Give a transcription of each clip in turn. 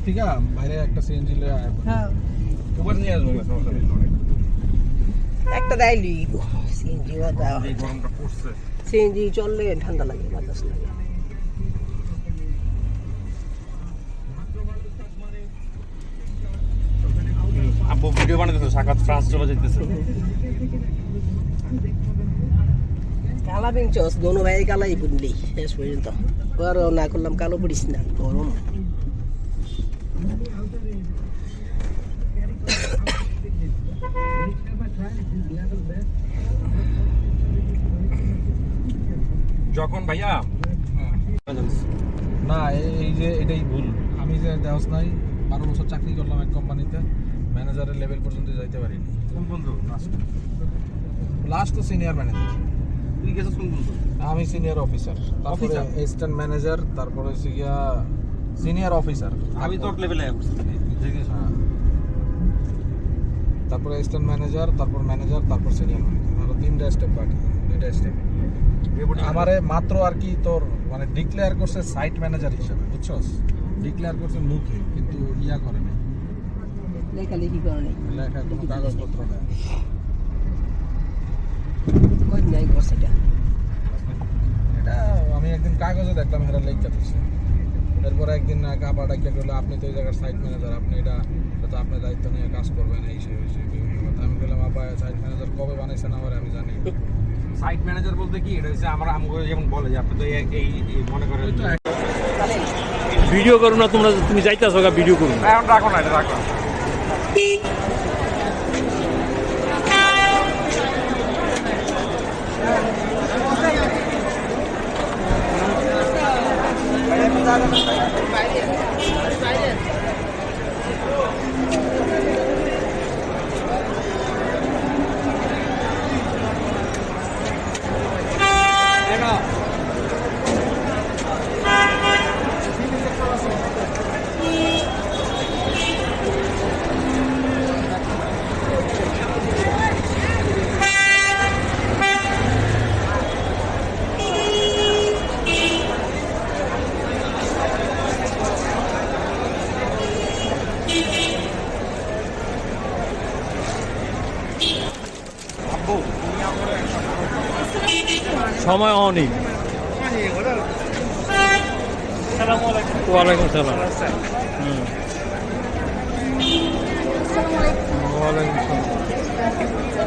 দিক থেকে বাইরে একটা সিএনজি লয়ে আয় হ্যাঁ। নিয়ে আসব না, সমস্যা নেই, অনেক। একটা দাইলি সিএনজি দাও এই গরমটা পড়ছে। সিএনজি চললে ঠান্ডা লাগে বাতাস লাগে। আব্বু ভিডিও বানাইতেছে সাকাত ফ্রান্স চলে যাইতেছে। কালা পিংচস দোনো ভাই কালাই বুনলি শেষ পর্যন্ত। আর না করলাম কালো পড়িস না গরম। যখন ভাইয়া না এই- যে এটাই ভুল। আমি যে দেওয়াস নাই বারো বছর চাকরি করলাম এক কোম্পানিতে ম্যানেজারের লেভেল পর্যন্ত যাইতে পারিনি। কোন বন্ধু? লাস্ট লাস্ট তো সিনিয়র ম্যানেজার তুই গেছিস কোন বন্ধু? আমি সিনিয়র অফিসার তারপরে? অ্যাসিস্ট্যান্ট ম্যানেজার তারপরে হচ্ছে গিয়া সিনিয়র অফিসার আমি তোর লেভেলে করছি তারপরে অ্যাসিস্ট্যান্ট ম্যানেজার তারপর ম্যানেজার তারপর সিনিয়র ম্যানেজার আরও তিনটা স্টেপ বাকি দুইটা স্টেপ আমারে মাত্র আর কি তোর মানে ডিক্লেয়ার করছে সাইট ম্যানেজার হিসেবে বুঝছস? ডিক্লেয়ার করছে মুখে কিন্তু ইয়া করে না লেখালেখি করে নেই। লেখা কোনো কাগজপত্র নেই। কই নাই করছে এটা এটা আমি একদিন কাগজে দেখলাম হেরা লেখা দিচ্ছে এরপরে একদিন এক আবার ডাকিয়া করল আপনি তো এই জায়গার সাইট ম্যানেজার আপনি এটা তো আপনি দায়িত্ব নিয়ে কাজ করবেন এই সেই সেই বিভিন্ন কথা। আমি বললাম আপা সাইট ম্যানেজার কবে বানাইছেন আমার আমি জানি সাইট ম্যানেজার বলতে কি এটা হচ্ছে আমরা আমগুলো যেমন বলে যে আপনি তো এই মনে করেন ভিডিও করো না তোমরা তুমি যাইতেছো গা ভিডিও করো না, এখন রাখো না এটা রাখো। সময় অনেক ওয়ালাইকুম সালাম। ওয়ালাইকুম সালাম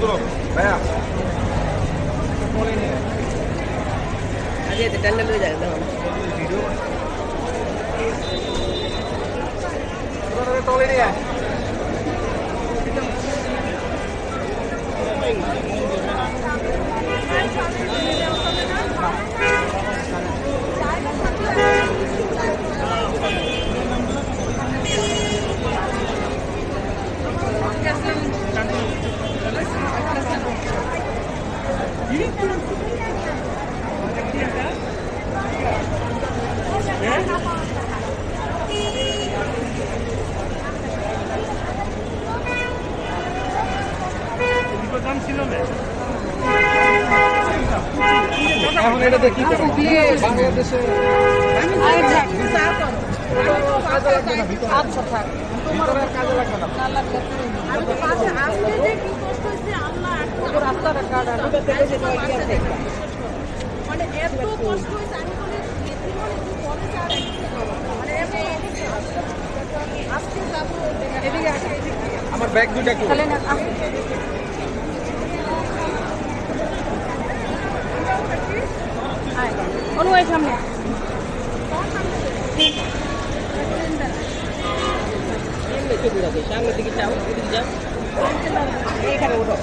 এই তুলো তুলো ভাইয়া আজ এদের টান্ডা লয়ে যায় দেখো তলে নিয়ে আয়। এখন এটাতে কি বাংলাদেশে আচ্ছা থাক আর কাজে লাগবে না মানে এত কষ্ট হয়েছে আমি বলি যেতে মানে কি আর মানে আজকে যাব এদিকে আমার ব্যাগ দুটা কই তাহলে না সামনে। সামনের দিকে যাও এদিকে যাও। এখানে উঠো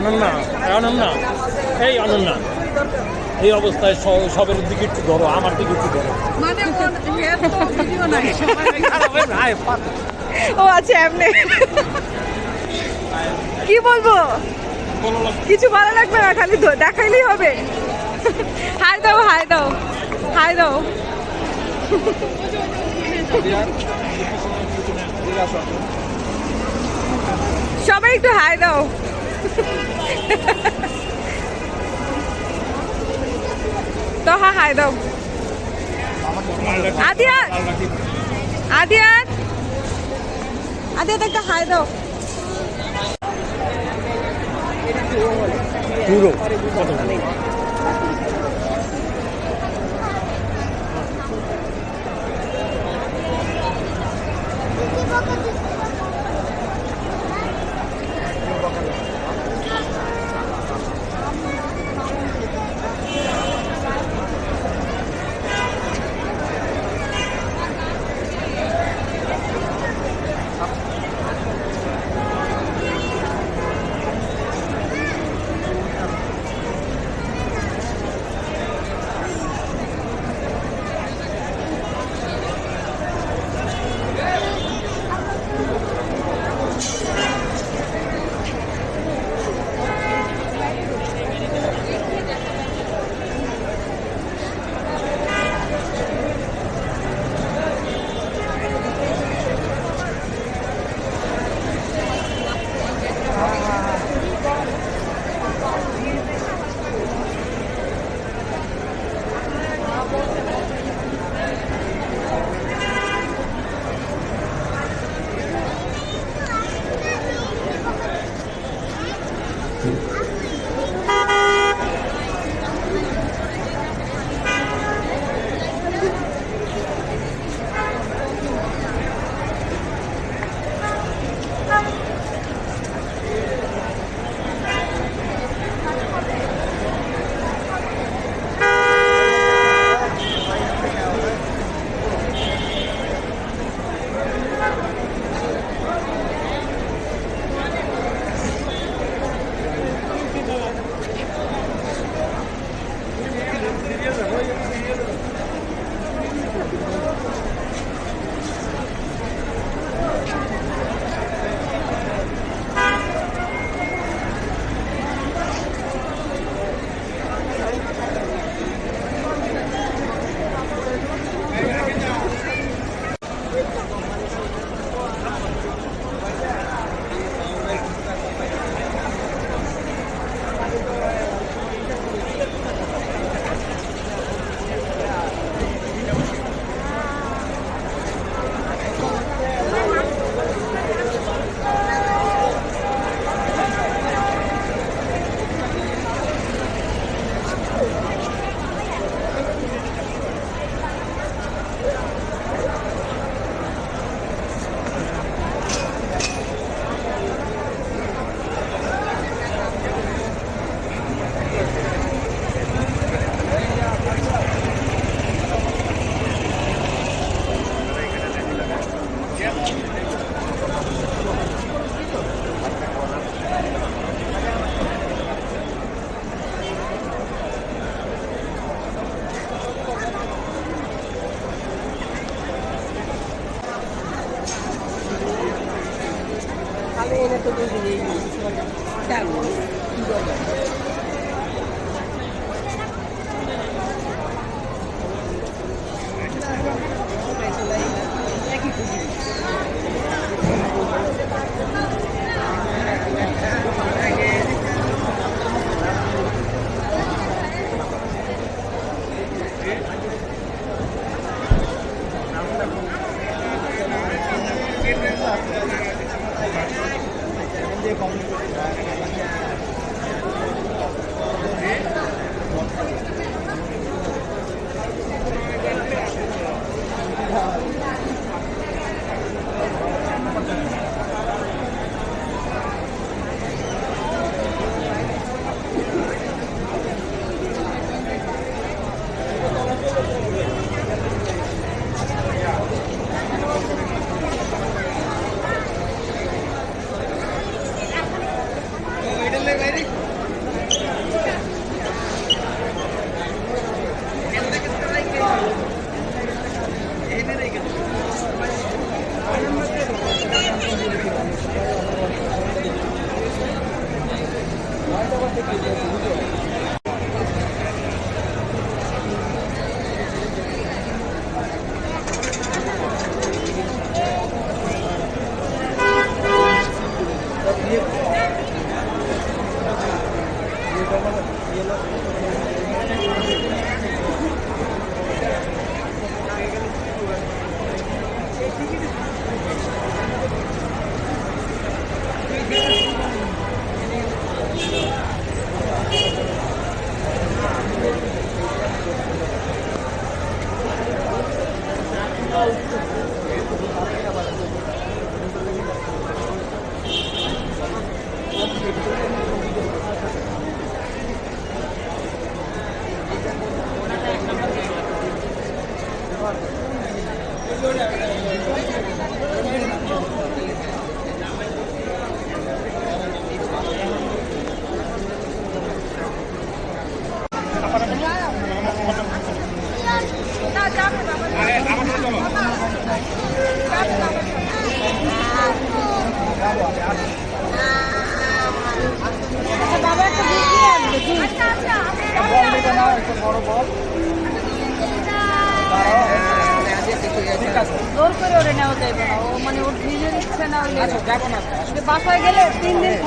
অনন্যা অনন্যা এই অনন্যা এই অবস্থায় সবের দিকে একটু ধরো আমার দিকে একটু ধরো। মানে ও আচ্ছা এমনি। কি বলব? কিছু ভালো লাগবে না খালি দেখাইলেই হবে। হাই দাও হাই দাও হাই দাও। সবাই একটু হাই দাও। তো হাই দাও আদিয়ান! আদিয়ান! আদিয়ান একটা হাই দাও। পুরো।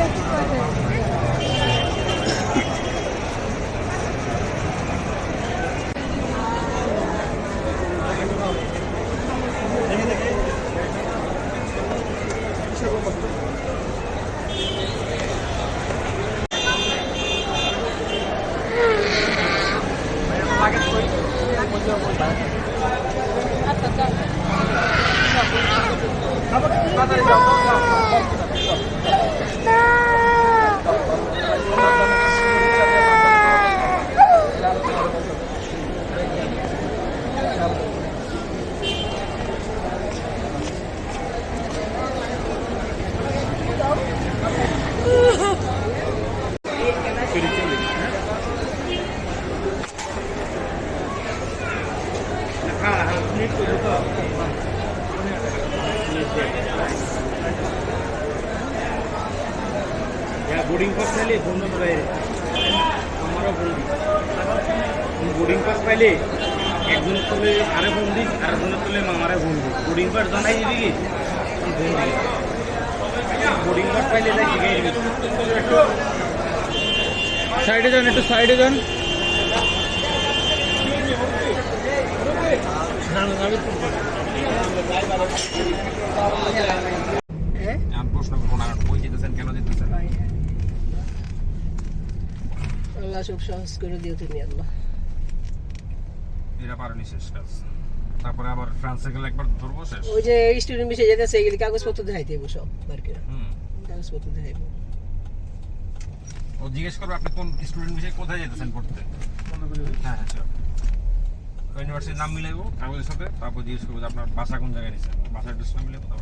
aqui com a gente. Boarding pass পাইলে একজন তুলে আরে ফোন দিস আরেকজনের তুলে মামারে ফোন দিস। বোর্ডিং পাস জানাই দিবি কি? দিবি। বোর্ডিং পাস পাইলে যাই শিখাই দিবি। সাইডে যান একটু সাইডে যান। হ্যাঁ? আমি প্রশ্ন করব না কই দিতেছেন কেন দিতেছেন? আল্লাহ সব সহজ করে দিও তুমি আল্লাহ। এরা পারেনি শেষ কাজ। তারপরে আবার ফ্রান্সে গেলে একবার ধরবো শেষ। ওই যে স্টুডেন্ট বিষয়ে যেতেছে এগুলি কাগজপত্র দেখাইতে হইব সব হুম। কাগজপত্র দেখাইব। ও জিজ্ঞেস করবে আপনি কোন স্টুডেন্ট বিষয়ে কোথায় যেতেছেন পড়তে? হ্যাঁ হ্যাঁ sure. ইউনিভার্সিটির নাম মিলাইবো কাগজের সাথে। তারপর জিজ্ঞেস করব যে আপনার বাসা কোন জায়গায় নিচ্ছেন বাসার অ্যাড্রেসটা মিলে কোথাও